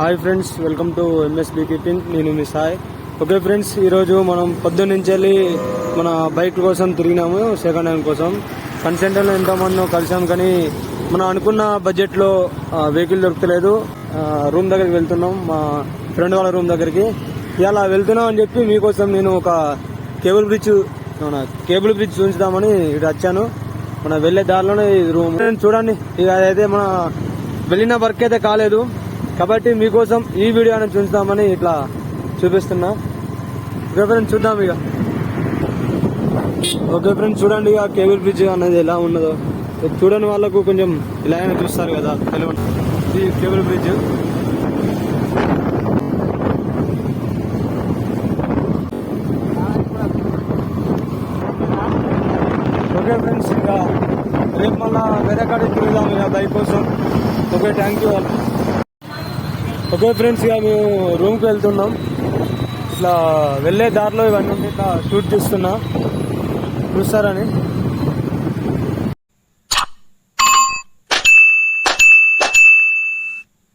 Hi friends welcome to MSB keeping నేను మీ Sai. Okay friends ఈరోజు మనం పొద్దున్న నుంచి వెళ్ళి మన బైక్ కోసం తిరిగినాము సెకండ్ హ్యాండ్ కోసం. కన్సెంటర్లో ఎంతోమంది కలిసాం కానీ మనం అనుకున్న బడ్జెట్లో వెహికల్ దొరకలేదు. రూమ్ దగ్గరికి వెళ్తున్నాం మా ఫ్రెండ్ వాళ్ళ రూమ్ దగ్గరికి. ఇలా వెళ్తున్నాం అని చెప్పి మీకోసం నేను ఒక కేబుల్ బ్రిడ్జ్ మన కేబుల్ బ్రిడ్జ్ చూపించుదామని ఇక్కడ వచ్చాను. మన వెళ్ళే దారిలోనే ఈ రూమ్ చూడండి ఇక అదైతే మన వెళ్ళిన వర్క్ అయితే కాలేదు. కాబట్టి మీకోసం ఈ వీడియో అనేది చూస్తామని ఇట్లా చూపిస్తున్నా. ఓకే ఫ్రెండ్స్ చూద్దాం ఇక. ఓకే ఫ్రెండ్స్ చూడండి ఇక కేబుల్ బ్రిడ్జ్ అనేది ఎలా ఉన్నదో. చూడని వాళ్ళకు కొంచెం ఇలా అయినా చూస్తారు కదా తెలియదు ఇది కేబుల్ బ్రిడ్జ్. ఓకే ఫ్రెండ్స్ ఇంకా రేపు మళ్ళీ వేరే కాడికి తిరుగుదాం ఇక బైక్ కోసం. Okay thank you okay friends ఇక మేము రూమ్కి వెళ్తున్నాం. ఇట్లా వెళ్ళే దారిలో ఇవన్నీ ఉంటే ఇట్లా షూట్ తీస్తున్నా చూస్తారని